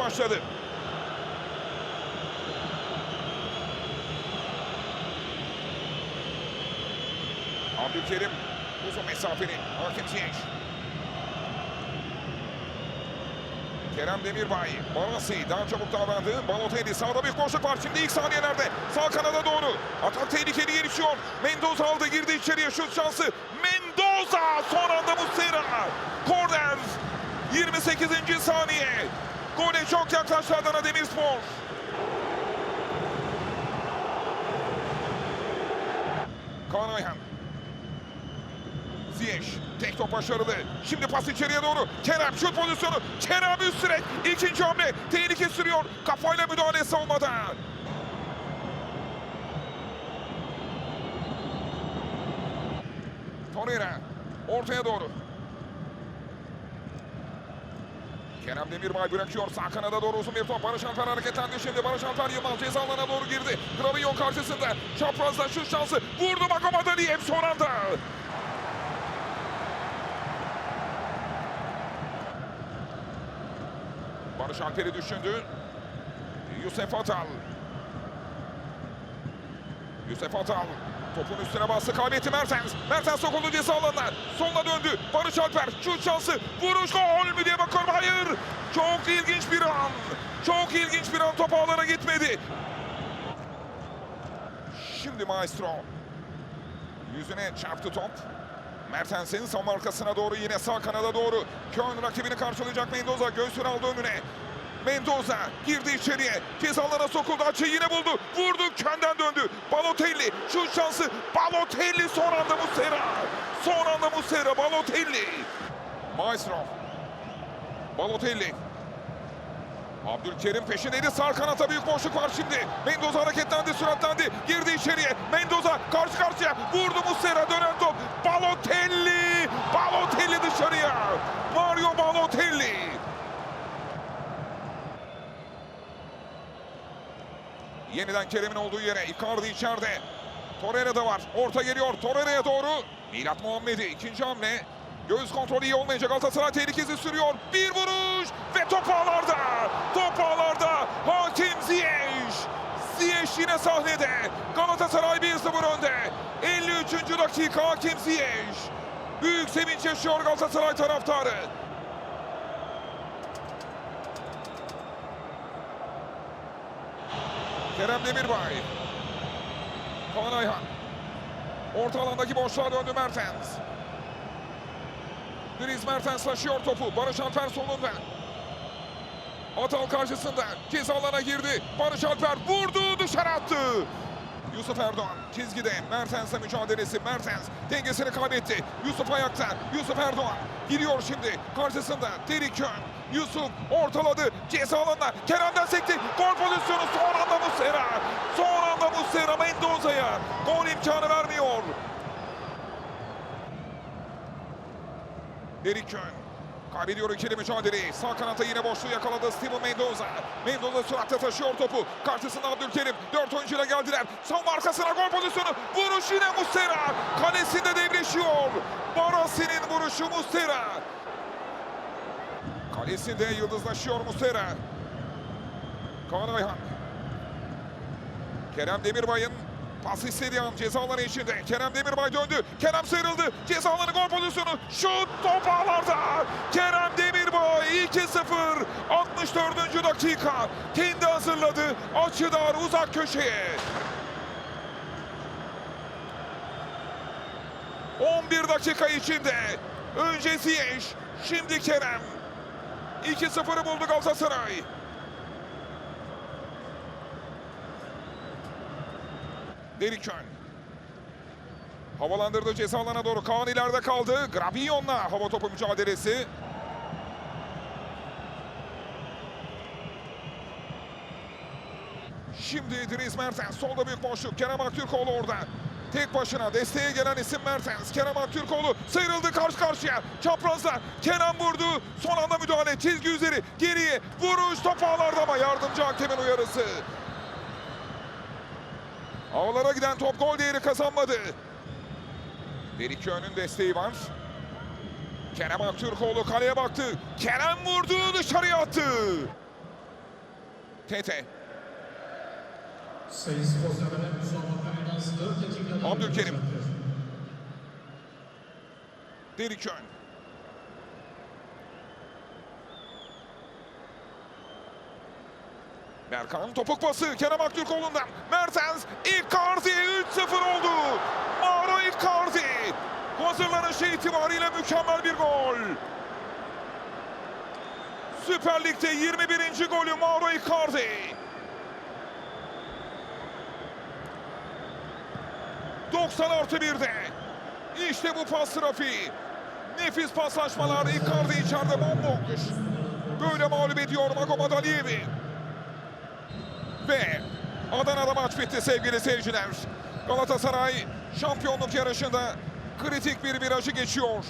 Başladı. Abdülkerim uzun mesafeli. Hakim Ziyech. Kerem Demirbay, Barasi daha çabuk davrandı. Balotelli sağda bir boşluk var şimdi ilk saniyelerde. Sağ kanada doğru. Atak tehlikeli gelişiyor. Mendoza aldı girdi içeriye şut şansı. Mendoza son anda Muslera. Korner. 28. saniye. Gole çok yaklaştı Adana Demirspor. Kaan Ayhan. Ziyech. Tek top başarılı. Şimdi pas içeriye doğru. Kerem şut pozisyonu. Kerem üst direk. İkinci hamle. Tehlike sürüyor. Kafayla müdahale savunmada. Torreira. Ortaya doğru. Kerem Demirbay bırakıyor. Sağ kanada doğru uzun bir top. Barış Alper hareketlendi şimdi. Barış Alper Yılmaz ceza alanına doğru girdi. Gravillon karşısında. Çaprazda şut şansı. Vurdu Magomed Aliyev son anda. Barış Alper'i düşündü. Yusuf Atal. Yusuf Atal. Topun üstüne bastı kaybetti Mertens. Mertens sokuldu ceza alanına. Soluna döndü. Barış Alper şut şansı. Vuruş gol mü diye bakıyorum. Hayır. Çok ilginç bir an. Çok ilginç bir an. Top ağlara gitmedi. Şimdi Maestro. Yüzüne çarptı top. Mertens'in son arkasına doğru yine sağ kanada doğru. Köln rakibini karşılayacak Mendoza. Göğsünü aldı önüne. Mendoza girdi içeriye. Cezalara sokuldu. Açı yine buldu. Vurdu. Köln'den döndü. Balotelli. Şut şansı. Balotelli son anda Muslera. Son anda Muslera. Balotelli. Maestro. Balotelli. Abdülkerim peşindeydi. Sağ kanata büyük boşluk var şimdi. Mendoza hareketlendi, süratlendi. Girdi içeriye. Mendoza karşı karşıya. Vurdu Muslera dönen top. Balotelli. Balotelli dışarıya. Mario Balotelli. Yeniden Kerem'in olduğu yere. Icardi içeride. Torreira da var. Orta geliyor. Torreira'ya doğru. Milat Muhammedi ikinci hamle. Göğüs kontrolü iyi olmayacak. Galatasaray tehlikesi sürüyor. Bir vuruş ve top ağlarda. Top ağlarda. Hakim Ziyech. Ziyech yine sahnede. Galatasaray 1-0 önde. 53. dakika Hakim Ziyech. Büyük sevinç yaşıyor Galatasaray taraftarı. Kerem Demirbay. Kaan Ayhan. Orta alandaki boşluğa döndü Mertens. Deniz Mertens taşıyor topu. Barış Alper solunda. Atal karşısında. Ceza alana girdi. Barış Alper vurdu dışarı attı. Yusuf Erdoğan çizgide Mertens'le mücadelesi. Mertens dengesini kaybetti. Yusuf ayakta. Yusuf Erdoğan giriyor şimdi. Karşısında Terik Kön. Yusuf ortaladı. Ceza alanına. Kerem'den sekti. Gol pozisyonu son anda Muslera. Son anda Muslera Mendoza'ya. Gol imkanı vermiyor. Derik Kön. Kaybediyor ikili mücadeleyi. Sağ kanatta yine boşluğu yakaladı Steven Mendoza. Mendoza süratle taşıyor topu. Karşısında Abdülkerim. Dört oyuncuyla geldiler. Son arkasına gol pozisyonu. Vuruş yine Muslera. Kalesinde devleşiyor. Barasi'nin vuruşu Muslera. Kalesinde yıldızlaşıyor Muslera. Kaan Ayhan. Kerem Demirbay'ın pas istediği an ceza içinde. Kerem Demirbay döndü. Kerem sıyrıldı. Ceza gol pozisyonu. Şut top ağlarda. Kerem Demirbay 2-0. 64. dakika. Kendi hazırladı. Açı dar uzak köşeye. 11 dakika içinde. Önce Ziyech. Şimdi Kerem. 2-0'ı buldu Galatasaray. Derikön. Havalandırdı ceza alana doğru. Kaan ileride kaldı. Grabillon'la hava topu mücadelesi. Şimdi Dries Mertens. Solda büyük boşluk. Kerem Aktürkoğlu orada. Tek başına desteğe gelen isim Mertens. Kerem Aktürkoğlu sıyrıldı karşı karşıya. Çaprazda Kerem vurdu. Son anda müdahale. Çizgi üzeri. Geriye. Vuruş top ağlarda ama yardımcı hakemin uyarısı. Ağlara giden top gol değeri kazanmadı. Derikön'ün desteği var. Kerem Aktürkoğlu kaleye baktı. Kerem vurdu dışarıya attı. Tete. Sayın spor Berkan topuk pası Kerem Aktürkoğlu'ndan. Mertens Icardi 3-0 oldu. Mauro Icardi. Hazırlanışı itibariyle mükemmel bir gol. Süper Lig'de 21. golü Mauro Icardi. ...90 artı 1'de. İşte bu pas trafiği. Nefis paslaşmalar. Icardi içeride bomboş. Böyle mağlup ediyor Magomed Aliyev'i. Ve Adana'da maç bitti sevgili seyirciler. Galatasaray şampiyonluk yarışında kritik bir virajı geçiyor.